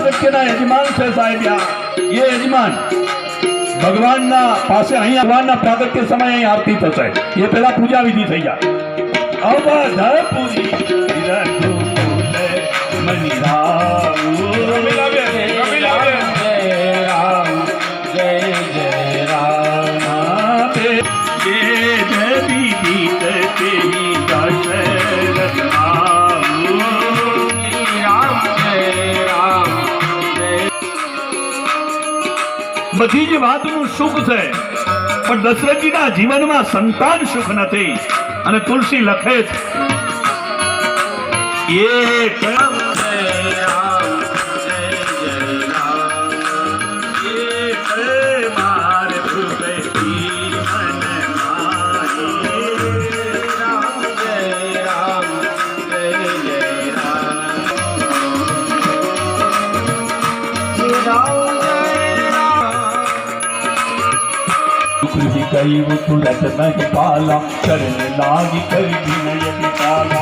પ્રાગટ્યના યજમાન છે સાહેબ એ યજમાન. ભગવાનના પાસે અહીંયા ભગવાનના પ્રાગટ્ય સમયે અહીં આરતી થશે એ પહેલા પૂજા વિધિ થઈ જાય રઘુકુલ મનિરાઉ. વેદ બધી જ વાતનું સુખ છે. પણ દશરથજીના જીવનમાં સંતાન સુખ નથી. અને તુલસી લખે છે. એ એક ದೈವತ್ತು ರತನಗೆ ಪಾಲ ಶರಣನಾಗಿ ಕವಿ ವಿನಯಕ್ಕೆ ಕಾಲ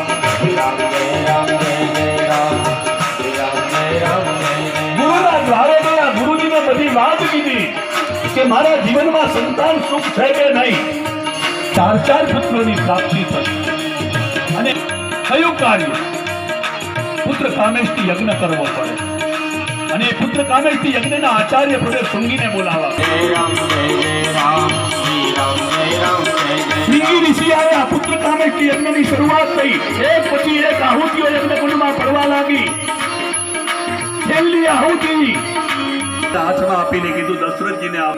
ગુરુજીને બધી વાત કીધી કે મારા જીવનમાં સંતાન સુખ છે કે નહીં ચાર ચાર પુત્રોની પ્રાપ્તિ થઈ અને કયું કાર્ય પુત્ર કામેશથી યજ્ઞ કરવો પડે અને પુત્ર કામેશથી યજ્ઞના આચાર્ય પ્રદેશ સંગીને બોલાવા કામેશથી યજ્ઞની શરૂઆત થઈ. એક પછી એક આહુતિઓ યજ્ઞ કુંડમાં પડવા લાગી. છેલ્લી આહુતિ. હાથમાં આપીને કીધું દશરથજીને આપ.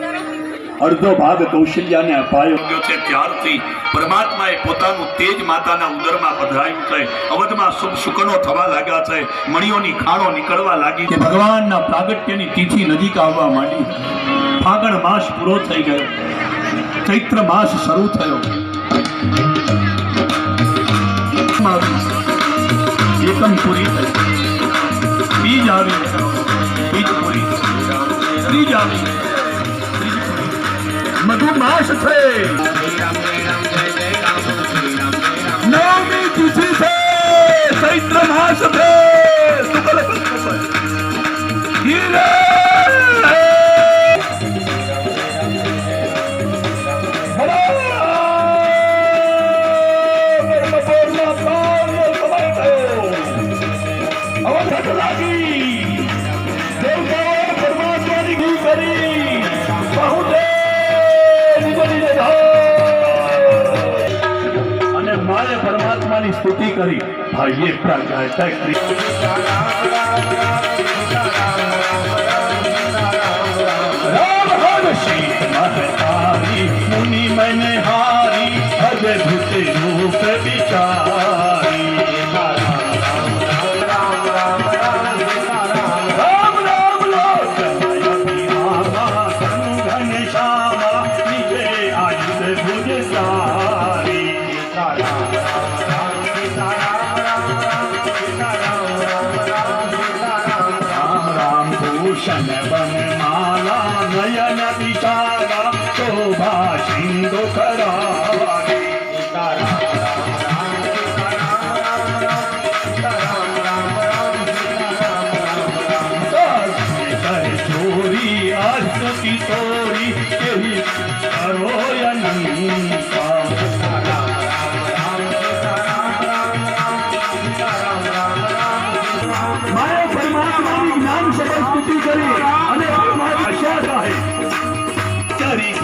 અડધો ભાગ કૌશલ્યાને અપાયો. છે ત્યારથી પરમાત્માએ પોતાનું તેજ માતાના ઉદરમાં પધરાયું છે. અવધમાં શુભ શુકનો થવા લાગ્યા છે. મણીઓની ખાણો નીકળવા લાગી છે. ભગવાનના પ્રાગટ્યની તિથિ નજીક આવવા માંડી. ફાગણ માસ પૂરો થઈ ગયો. ચૈત્ર માસ શરૂ થયો. એકમ પૂરી થઈ બીજ આવી બીજ પૂરી ત્રીજ આવી. મધુમાસ છે. નવમી તિથિ છે. ચૈત્ર માસ છે. મારે પરમાત્માની સ્તુતિ કરી. ભાઈએ પ્રાગટ્ય કરી રામ હર શીત મહતારી મુનિ મને હારી. અદ્ભુત રૂપ વિચારી. રામ ભૂષણ બન માલા નયન વિશાલા શોભા સિંધુ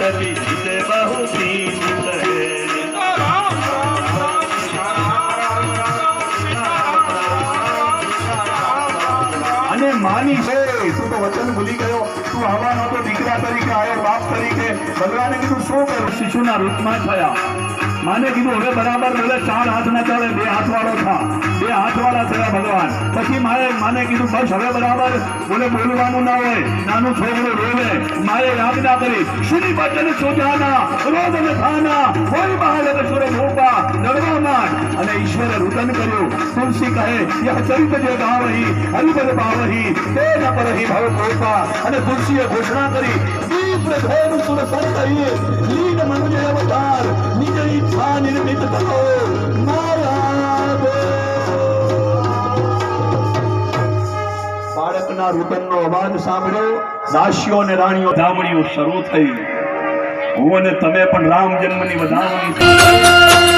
અને માની છે, તું તો વચન ભૂલી ગયો. તું આવવાનો તો દીકરા તરીકે આવ્યો, બાપ તરીકે. ભગવાને કીધું, શું કરું? શિશુના રૂપમાં થયા. માને કીધું, હવે બરાબર હવે ચાર હાથ ના ચાલે બે હાથ વાળો થા. બે હાથ વાળા થયા ભગવાન. પછી માએ માને કીધું, બસ હવે બરાબર. બોલે, બોલવાનું ના હોય. નાનું છોકરું રોવે માએ યાદના કરી શ્રી બચન સોજાના રોજ અને થાના, કોઈ બહાર સુર ભોપા ડરવા માંડ. અને ઈશ્વરે રુદન કર્યું. તુલસી કહે, યહ ચરિત જે ગાવહી હરિપદ પાવહી તે ન પરહી ભવ ભોપા અને તુલસીએ ઘોષણા કરી દીપ્ર ભયનું સુર સંતહી લીન મનુજે અવતાર નિજ ઈચ્છા નિર્મિત કરો બાળકના. રુદનનો અવાજ સાંભળ્યો દાસીઓ અને રાણીઓ ધામણીઓ શરૂ થઈ હું અને તમે પણ રામ જન્મની વધામણી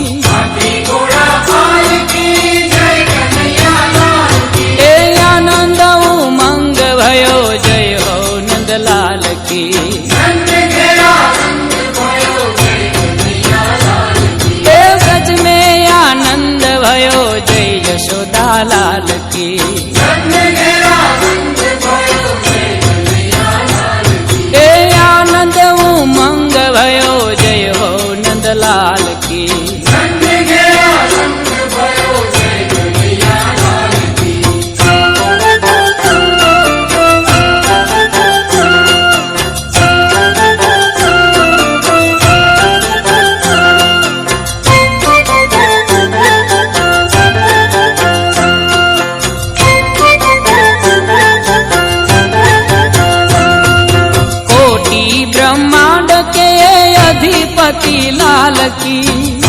ગણપતિ લાલ કી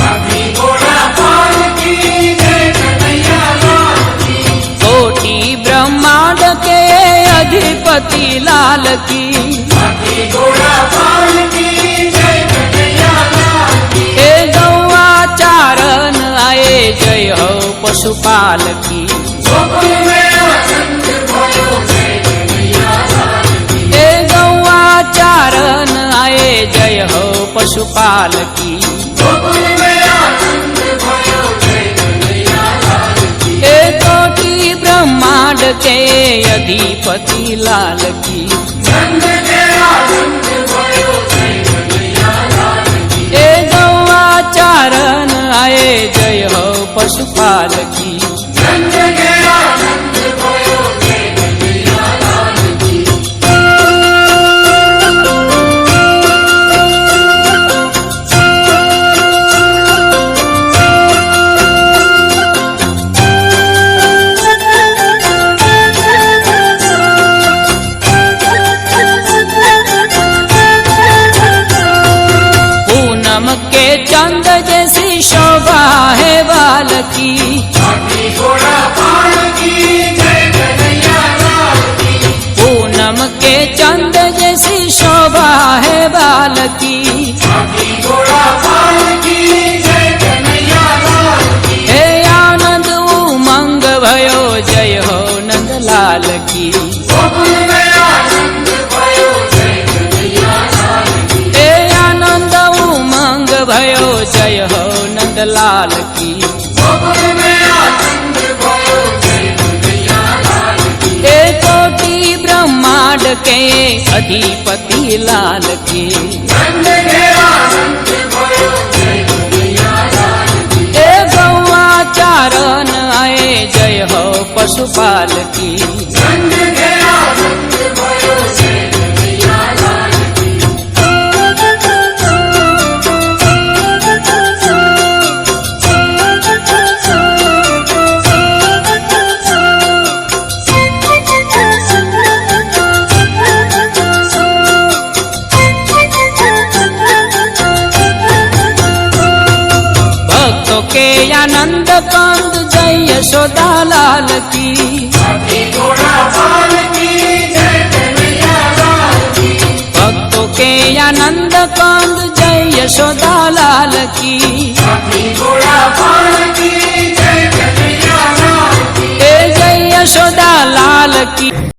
કોટી બ્રહ્માંડ કે અધિપતિ લાલ કી હે ગૌવા ચારણ આયે જય હો પશુપાલ કી ગોપાલ કી એ કોટી બ્રહ્માંડ કે અધિપતિ લાલ કી એ ગૌવા ચારણ આયે જય હો પશુપાલ કી नंदलाल की। कोटि ब्रह्मांड के अधिपति लाल की। गौआ चारण आए जय हो पशुपाल की। લાલકી ભક્તો કે આનંદ કંદ જય યશોદા લાલકી જય યશોદા લાલકી